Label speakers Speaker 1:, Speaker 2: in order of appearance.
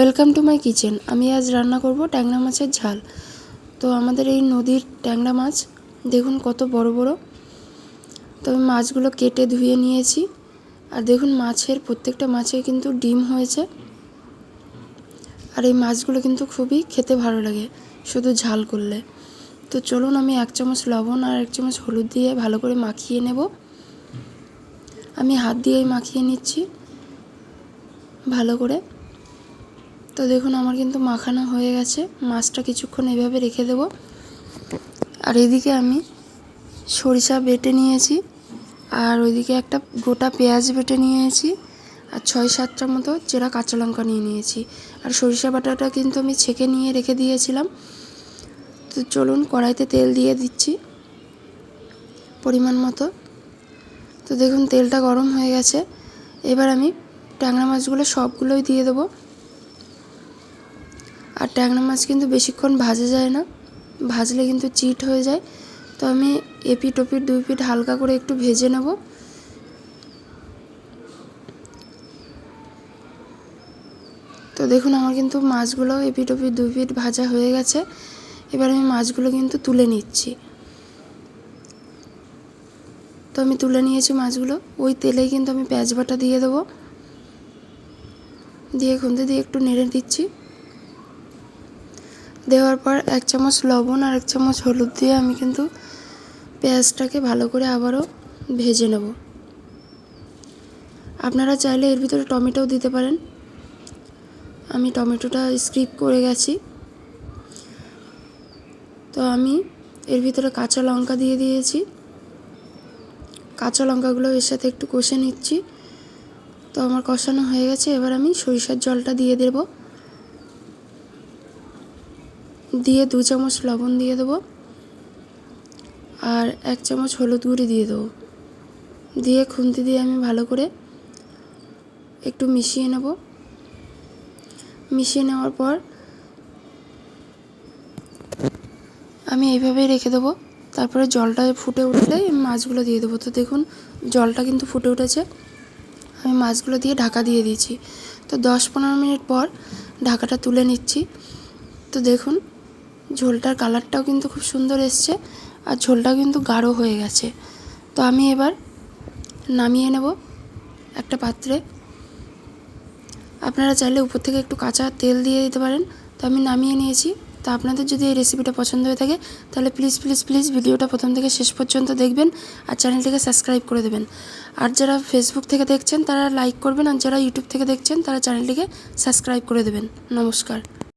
Speaker 1: Welcome to my kitchen. আমি আজ রান্না করব ট্যাংরা মাছের ঝাল। তো আমাদের এই নদীর ট্যাংরা মাছ, দেখুন কত বড় বড়। তো আমি মাছগুলো কেটে ধুয়ে নিয়েছি। আর দেখুন মাছের, প্রত্যেকটা মাছে কিন্তু ডিম হয়েছে। আর এই মাছগুলো কিন্তু খুবই খেতে ভালো লাগে, শুধু ঝাল করলে। তো চলুন আমি এক চামচ লবণ আর এক চামচ হলুদ দিয়ে ভালো করে মাখিয়ে নেব। আমি হাত দিয়েই মাখিয়ে নিচ্ছি, ভালো করে। তো দেখুন, আমার কিন্তু মাখানো হয়ে গেছে। মাছটা কিছুক্ষণ এভাবে রেখে দেব। আর এদিকে আমি সরিষা বেটে নিয়েছি, আর ওইদিকে একটা গোটা পেঁয়াজ বেটে নিয়েছি, আর ছয় সাতটার মতো চেরা কাঁচা লঙ্কা নিয়ে নিয়েছি। আর সরিষা বাটাটা কিন্তু আমি ছেঁকে নিয়ে রেখে দিয়েছিলাম। তো চলুন, কড়াইতে তেল দিয়ে দিচ্ছি পরিমাণ মতো। তো দেখুন, তেলটা গরম হয়ে গেছে। এবার আমি ট্যাংরা মাছগুলো সবগুলোই দিয়ে দেবো। আর ট্যাংরা মাছ কিন্তু বেশিক্ষণ ভাজা যায় না। ভাজলে কিন্তু চিট হয়ে যায়। তো আমি এপিট ওপিট দুই পিট হালকা করে একটু ভেজে নেব। তো দেখুন, আমার কিন্তু মাছগুলো এপিট ওপিট দুই পিট ভাজা হয়ে গেছে। এবার আমি মাছগুলো কিন্তু তুলে নিচ্ছি। তো আমি তুলে নিয়েছি মাছগুলো। ওই তেলেই কিন্তু আমি পেঁয়াজ বাটা দিয়ে দেবো। দিয়ে খুন্তি দিয়ে একটু নেড়ে দিচ্ছি। দেওয়ার পর এক চামচ লবণ আর এক চামচ হলুদ দিয়ে আমি কিন্তু পেঁয়াজটাকে ভালো করে আবারও ভেজে নেব। আপনারা চাইলে এর ভিতরে টমেটোও দিতে পারেন। আমি টমেটোটা স্ক্রিপ করে গেছি। তো আমি এর ভিতরে কাঁচা লঙ্কা দিয়ে দিয়েছি। কাঁচা লঙ্কাগুলো এর সাথে একটু কষে নিচ্ছি। তো আমার কষানো হয়ে গেছে। এবার আমি সরিষার জলটা দিয়ে দেবো। দিয়ে দু চামচ লবণ দিয়ে দেবো আর এক চামচ হলুদ গুঁড়ি দিয়ে দেবো। দিয়ে খুন্তি দিয়ে আমি ভালো করে একটু মিশিয়ে নেব। মিশিয়ে নেওয়ার পর আমি এইভাবেই রেখে দেবো। তারপরে জলটা ফুটে উঠলে মাছগুলো দিয়ে দেবো। তো দেখুন, জলটা কিন্তু ফুটে উঠেছে। আমি মাছগুলো দিয়ে ঢাকা দিয়ে দিয়েছি। তো দশ পনেরো মিনিট পর ঢাকাটা তুলে নিচ্ছি। তো দেখুন ঝোলটার কালারটাও কিন্তু খুব সুন্দর এসছে আর ঝোলটাও কিন্তু গাঢ় হয়ে গেছে। তো আমি এবার নামিয়ে নেব একটা পাত্রে। আপনারা চাইলে উপর থেকে একটু কাঁচা তেল দিয়ে দিতে পারেন। তো আমি নামিয়ে নিয়েছি। তো আপনাদের যদি এই রেসিপিটা পছন্দ হয়ে থাকে, তাহলে প্লিজ প্লিজ প্লিজ ভিডিওটা প্রথম থেকে শেষ পর্যন্ত দেখবেন আর চ্যানেলটিকে সাবস্ক্রাইব করে দেবেন। আর যারা ফেসবুক থেকে দেখছেন, তারা লাইক করবেন আর যারা ইউটিউব থেকে দেখছেন, তারা চ্যানেলটিকে সাবস্ক্রাইব করে দেবেন। নমস্কার।